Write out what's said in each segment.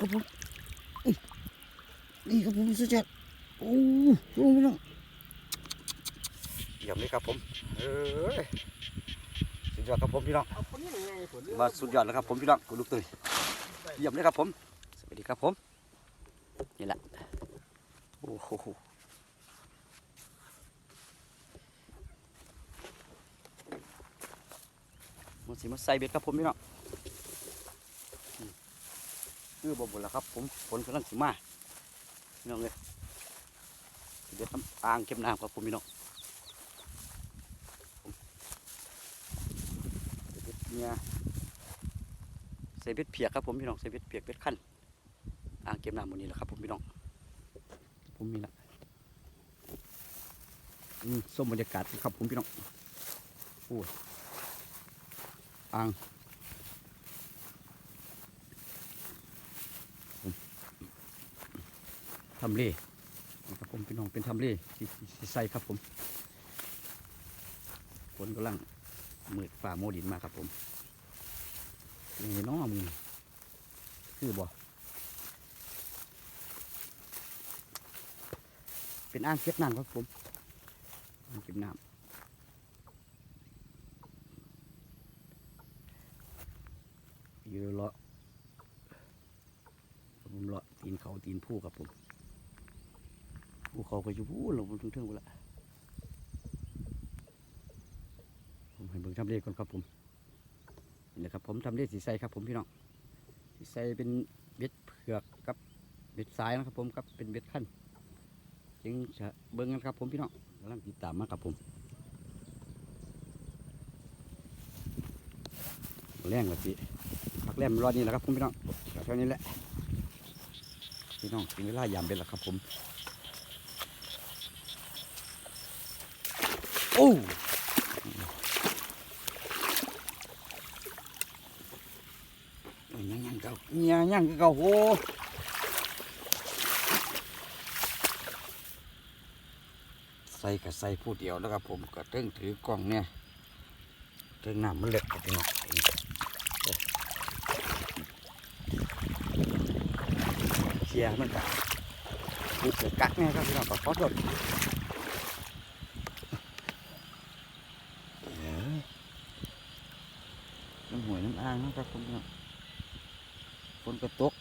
ครับผมอื้อนี่ครับผมสุดยอดโอ้โหพี่น้องเยี่ยมเลยครับผมเอ้ยสุดยอดครับผมพี่น้องเอาคนนี้ยังไงผลมาสุดยอดแล้วครับผมพี่น้องคุณลูกตุ้ยเยี่ยมเลยครับผมสวัสดีครับผมนี่แหละโอ้โหมันสิมาใส่เบ็ดครับผมพี่น้องอืม คือบ่บุญแล้วครับ ผมฝนกำลังสิมาพี่น้องเลยเดี๋ยวทำอ่างเก็บน้ำครับผมพี่น้องเนี่ยใส่เบ็ดเปียกครับผมพี่น้องใส่เบ็ดเปียกเบ็ดขั้นอ่างเก็บน้ำหมดนี้แหละครับผมพี่น้อง ผมมีละอืมส้มบรรยากาศครับผมพี่น้องโอ้ยอ่างผม ทำเลนะครับผมพี่น้องเป็นทำเลที่ที่ใส่ครับผมฝนกำลังมืดฝ่าโมดินมาครับผมนี่น้องมึงคือบ่เป็นอ่างเก็บน้ำครับผมอ่างเก็บน้ำอยู่เลาะผมเลาะตีนเขาตีนผู้ครับผม ผู้เขาก็อยู่ผู้ลงบนเทิงๆไปละผมให้เบิ่งทำเลก่อนครับผมนี่แหละครับผมทำได้สีใสครับผมพี่น้องสีใสเป็นเบ็ดเผือกกับเบ็ดสายนะครับผมกับเป็นเบ็ดขั้นจึงจะเบิ้งกันครับผมพี่น้องกำลังติดตามมาครับผมแรงกว่าสิพักแรมรอดนี่แหละครับผมพี่น้องเท่านี้แหละพี่น้องถึงเวลายามเป็นแล้วครับผม อ้ยังยังเก่ายังยังเก่าโอ้ใส่กับใส่ผู้เดียวแล้วครับผมก็เทิงถือกล้องเนี่ยเทิงน้ำมันเล็กครับพี่องเชียร์มันกัผูกกักเนี่ยครับพี่น้องขอขอโทษเอ้ยน้ำหวยน้ำอ่างนะครับผมพี่น้องฝนก็ตก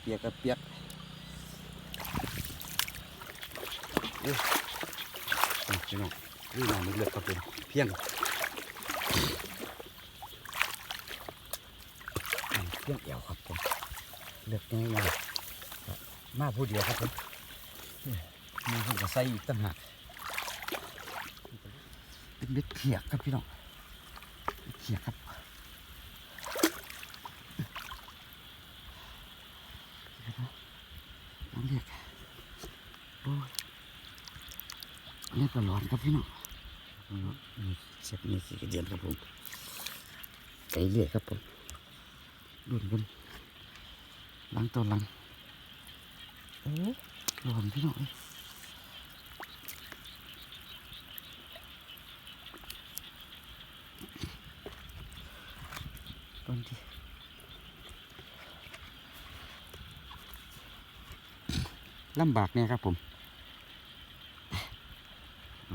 เปียกก็เปียกเอ้ยเอาพี่น้องนี่น้ำมันเลือดครับผมเพียงเพียงเอวครับผมเลือดง่ายๆมาผู้เดียวครับผมมีคนก็ใส่อีกต่างหากเป็นเม็ดเขียกครับพี่น้องเขียกครับ น้ำเรียกโอ้ยนี่ ตลอดครับพี่น้องอืมนี่เช็ดนี่สีกระเดียนครับผมไก่เรียกครับผมดุนบนหลังตัวหลังโอ้หลอนพี่น้องเอ้ยตอนที่ลำบากเนี่ยครับผมเพ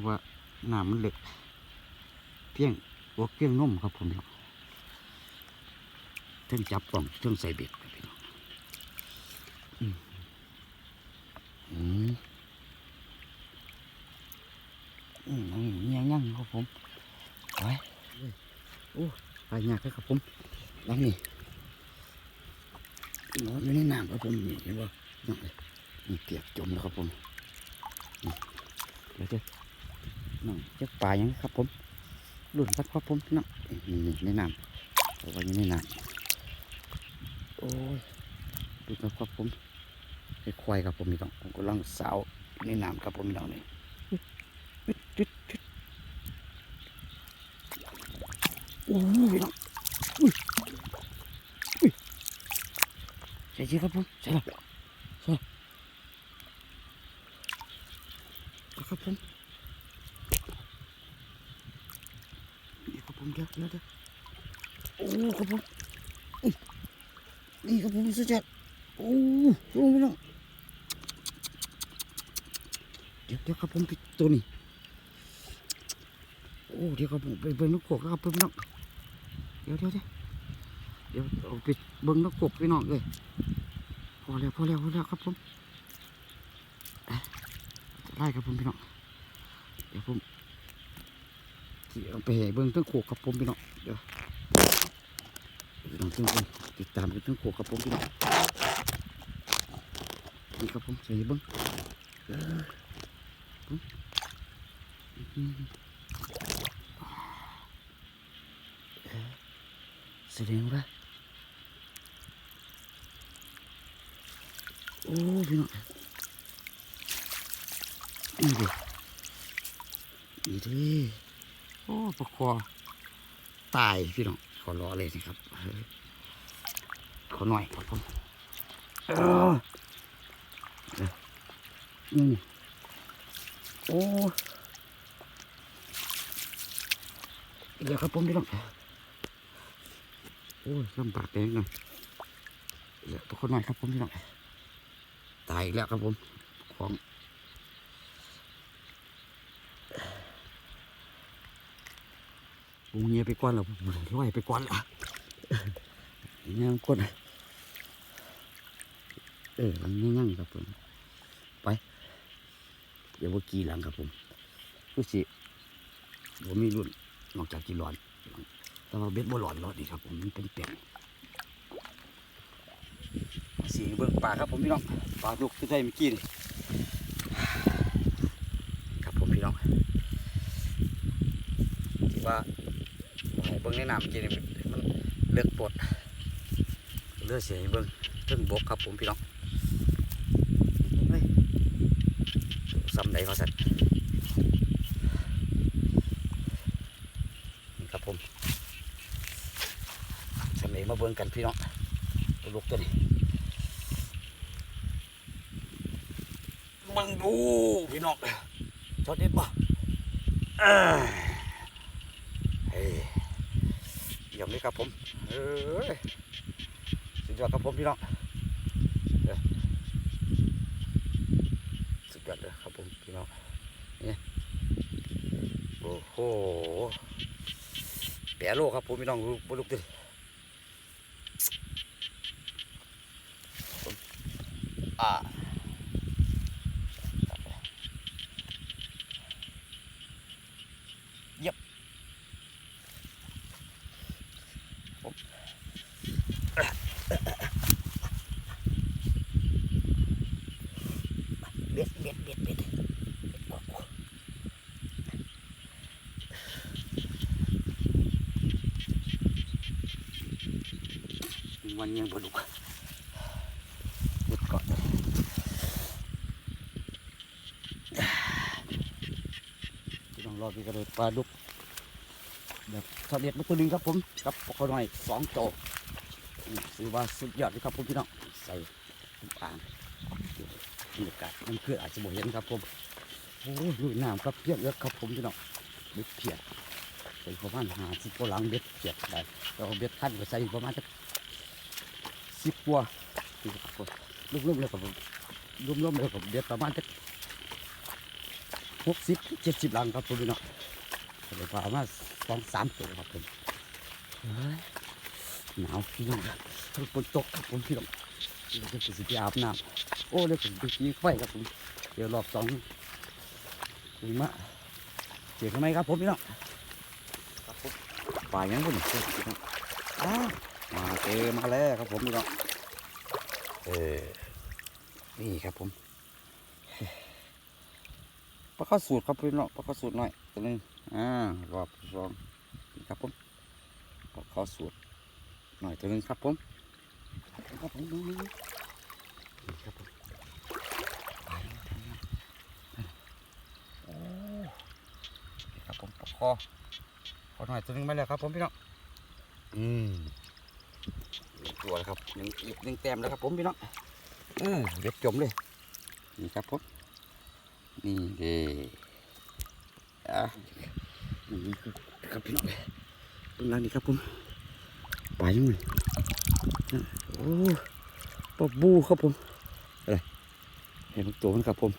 ราะว่าน้ำมันเล็ก เพียงอกเพียงนุ่มครับผมเนาะเทิงจับกล่องเทิงใส่เบ็ดครับพี่น้องอืมอืมอืมอืมยังยังครับผมไปโอ้ไปยากเลยครับผมล้วนี่นอนอยู่ในน้ำครับผมนี่เห็นป่านี่เปียกจมแล้วครับผมเดี๋ยวเดี๋ยว น้องเจ้าป่ายังครับผมหลุดสักครับผมน้องนี่ในน้ำเอาไว้ในน้ำโอ้ยดูครับครับผมไอ้ควายครับผมนี่ต้องผมกำลังสาวในน้ำครับผมน้องนี่โอ้ยน้องอุ้ยอุ้ยใช่ใช่ครับผมใช่แล้วครับผมนี่ครับ ผมเดี๋ยวเดี๋ยวเดี๋ยวโอ้ครับผมอื้อนี่ครับผมสุดยอดโอ้โหพี่น้องเดี๋ยวเดี๋ยวครับผมไปตัวนี้โอ้เดี๋ยวครับผมไปเบิ่งนกกกครับพี่น้องเดี๋ยวเดี๋ยวเดี๋ยวเดี๋ยวเอาไปเบิ่งนกกกพี่น้องเลยพอแล้วพอแล้วพอแล้วครับผมอะไล่ครับผมพี่น้องเดี๋ยวผม สิเอาไปให้เบิ่งตั้งโขกครับผมพี่น้องเดี๋ยวพี่น้องตั้งคนติดตามกันตั้งโขกครับผมพี่น้องนี่ครับผมใส่เบิ้งเออปึ๊บอืมเออแสดงว่าโอ้พี่น้องนี่ดินี่ดิ อ้ปลาคอตายพี่น้องขอรอเลยนะครับ ขอหน่อยครับผมเออนี่โอ้เดี๋ยวครับผมพี่น้องโอ้ยลำบากแดงหน่อยเดี๋ยวทุกคนหน่อยครับผมพี่น้องตายแล้วครับผมของ ปูเงียไปก่อนแล้วร้อยไปก่อนละเนี่ยมันก้นเออมันยังครับผม ไป เดี๋ยวว่ากี่หลังครับผมคือสิผมมีรุ่นนอกจากกี่หลอน แต่ว่าเบ็ดบ่หลอนหลอดนี่ครับผมมันเป็นแป่งสีเบิ่งปลาครับผมพี่น้องปลาลูกที่ได้เมื่อกี้นี่ครับผมพี่น้องที่ว่า บิ่งในน้ำกี้นี่มันเลือกปวดเลือกเสียเบิ่งเทึงบกครับผมพี่น้องเฮ้ยซ้ำใดเขาสัตว์นี่ครับผมสมัยมาเบิ่งกันพี่น้องตัวลูกตัวนี้มึงดูพี่น้องชอดเด็ดป่ะเอ้ยเฮ้ยเยี่ยมเลยครับผมเอ้ยสุดยอดครับผมพี่น้องสุดยอดเลยครับผมพี่น้องนี่โอ้โหแปรโลครับผมพี่น้องลูกลูกดิผมอ่าเย็บผมเบ็ดเบ็ดเบ็ดเบ็ดเบ็ดโอ้โหันยังบลุกหยุดก่อนพี่น้องรอพี่กระโดดปลาดุกแบบทอดเด็ดมาตัวหนึงครับผมกับปลาคอน้อยสองโตถือว่าสุดยอดเลยครับผมพี่น้องใส่ทุกอ่างบรรยากาศมันคืออาจจะบ่เห็นครับผมโอ้ยน้ำครับเพียบเลยครับผมพี่น้องเบ็ดเพียบใส่ประมาณหาสิบกว่าลังเบ็ดเพียบได้เราเบ็ดคันก็ใส่ประมาณสัก สิบกว่าลุ่มๆเลยครับผมลุ่มๆเลยครับเบ็ดประมาณสักหกสิบเจ็ดสิบหลังครับผมพี่น้องใส่ประมาณสองสามตัวครับผมเฮ้ยหนาวพี่น้องทั้งฝนตกครับผมพี่น้องเดี๋ยวจะไปสิไปอาบน้ำโอ้เดี๋ยวผมไปกินไฟครับผมเดี๋ยวรอบสองคุยมาเจอกันไหมครับผมพี่น้องครับผมป่ายังบุ่นเจอพี่น้องอ้า เอมาแล้วครับผมพี่น้องเออนี่ครับผมปลาข้าวสูตรครับพี่น้องปลาข้าวสูตรหน่อยตัวหนึงอ่ารอบสองนี่ครับผมปลาข้าวสูตรหน่อยตัวหนึงครับผมครับผมนี่ครับผมโอ้นี่ครับผมปลาคอขอหน่อยตัวหนึงมาแล้วครับผมพี่น้องอืม หนึ่งตัวแล้วครับหนึ่งอีกหนึ่งแต้มแล้วครับผมพี่น้องเออเด็ดจมเลยนี่ครับผมนี่เด้อะนี่ครับพี่น้องตรงนั้นนี่ครับผมปลายังไงโอ้ปปลาบูครับผมอะไรเห็นตัวมันครับผม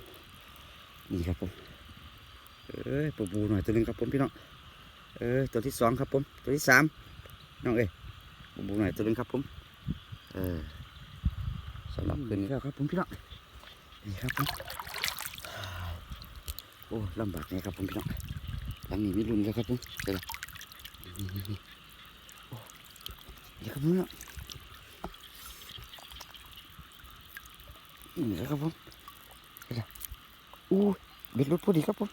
นี่ครับผมเอ้ยปลาบูหน่อยตัวหนึงครับผมพี่น้องเออตัวที่สองครับผมตัวที่สามน้องเอ้ยปลาบูหน่อยตัวหนึงครับผมเออสำหรับคืนนี้แล้วครับผมพี่น้องนี่ครับผมโอ้ลำบากไงครับผมพี่น้องหลังนี้มีรุนแล้วครับผมเดี๋ยวนี่นี่นี่โอ้นี่ครับผมพี่น้องนี่ครับผมเห็นไหมอู้เบ็ดรถพอดีครับผม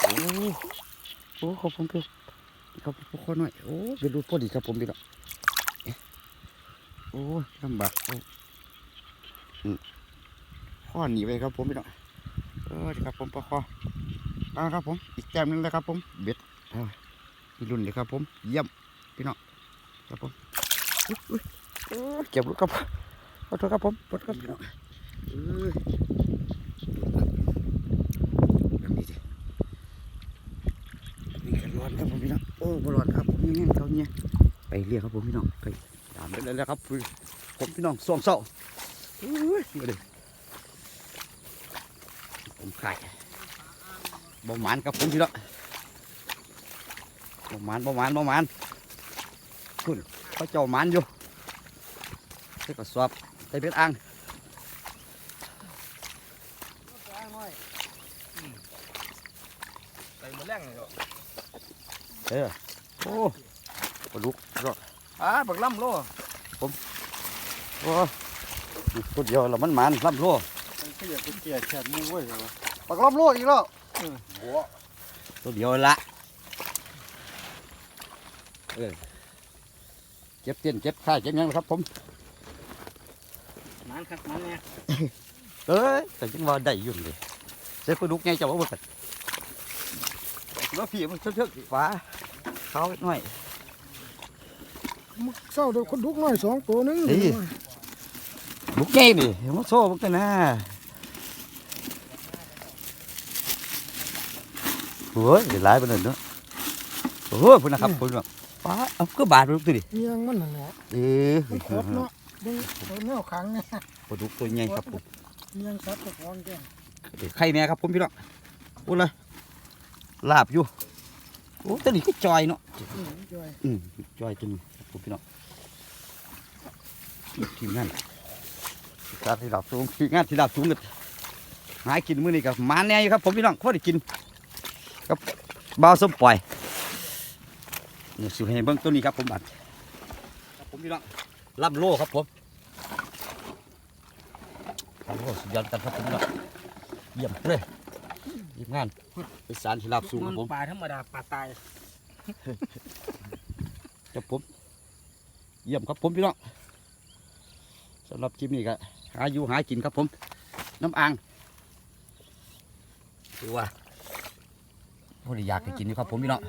โอ้โอ้ขอบคุณครับครับผมขอหน่อยโอ้เบ็ดรถพอดีครับผมพี่น้อง โอ้ลำบากโอ้ข้อหนีไปครับผมพี่น้องเออครับผมปลาคอเอาครับผม อีกแต้มหนึงแล้วครับผม เบ็ดเอามีรุ่นเลยครับผม เยี่ยมพี่น้องครับผมเก็บลูกครับขอโทษครับผมขอโทษครับพี่น้องนี่กันร้อนครับผมพี่น้อง โอ้ร้อนครับผมยังไงเขาเนี่ยไปเรียกครับผมพี่น้องไปามไปเลยแล้วครับผมพี่น้องส่วงเศร้าเอ้ยมาดิผมขายบ่หมานครับผมพี่น้องบ่หมานบ่หมานบ่หมานคุณเขาเจ้าหมานอยู่ใส่กระสอบใส่เป็ดอ่างใส่หมดแรงเลยก็เออโอ้ปลาดุกก็ อ่าบักล่ำโลโอ้ตัวเดียวแล้วมันหมันลำโลมันเกลียดเกลียดแค่มูเว้ยเหรอบักล่ำโลอีกแล้วบัวตัวเดียวละเออเจ็บเตียนเจ็บข่ายเจ็บหยังนะครับ ผมมันครับมันเนี่ยเอ้ยแต่จังว่าได้อยุ่งเลยเสียปลาดุกไงเจ้าว่าบ่กันแล้วพี่มันเชื่อๆฟ้าเขาหน่อยมึก เศร้าเดี๋ยวคนดุกน้อยสองตัวหนึงนี่ บุกไงนี่มันโซ่บุกกันนะโอ้ยเดี๋ยวหลายไปหน่อยเนาะโอ้ยพุ่นนะครับพุ่นว่าฟ้าเอาก็บาดลูกตัวดิเมียงมันนั่นแหละเอ๊ะมันคดเนาะเบิ่งตัวแนวขังเนี่ยปลาดุกตัวใหญ่ครับผมเมียงสัตว์ตะฟองแกงเดี๋ยวไข่แม่ครับผมพี่น้องพูดเลยลาบอยู่โอ้ตัวนี้ก็จอยเนาะ อืมจ้อย อืมจอยตัวนี้ครับ ผมพี่น้องทีมงานการที่ลาบสูงทีมงานที่ลาบสูงกันหากินมื้อนี้กับมาแน่อยู่ครับผมพี่น้องพอได้กินกับบ่าวส้มปล่อยนี่สิให้เบิ่งตัวนี้ครับผมบัดครับผมพี่น้องลำโลครับผมลำโลสุดยอดกันครับผมพี่น้องเยี่ยมเลยทีมงานไปสารที่ลาบสูงครับผมปลาธรรมดาปลาตายครับผม เยี่ยมครับผมพี่น้องสำหรับคลิปนี้ก็หาอยู่หากินครับผม น้ำอ่างถือว่าพอดีอยากกินอยู่ครับผมพี่น้อง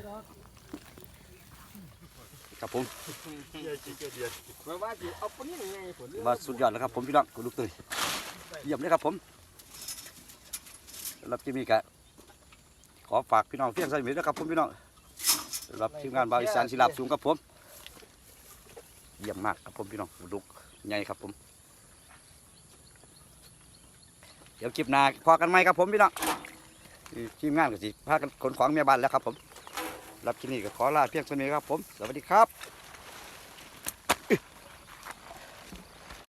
ครับผมว่าสิเอาปนนี้ไงผลมาสุดยอดแล้วครับผมพี่น้องกูลูกตื่นเยี่ยมเลยครับผมสำหรับคลิปนี้ก็ขอฝากพี่น้องเพียงใส่หมีด้วยครับผมพี่น้องสำหรับทีมงานบาวอีสานศิลาบสูงครับผม ยี่ยมมากครับผมพี่น้องลูกใหญ่ครับผม เดี๋ยวคลิปหน้าพอกันไหมครับผมพี่น้องทีมงานก็สิพากันขนของเมียบ้านแล้วครับผม รับคลิปนี้ก็ขอลาเพียงเท่านี้ครับผม สวัสดีครับ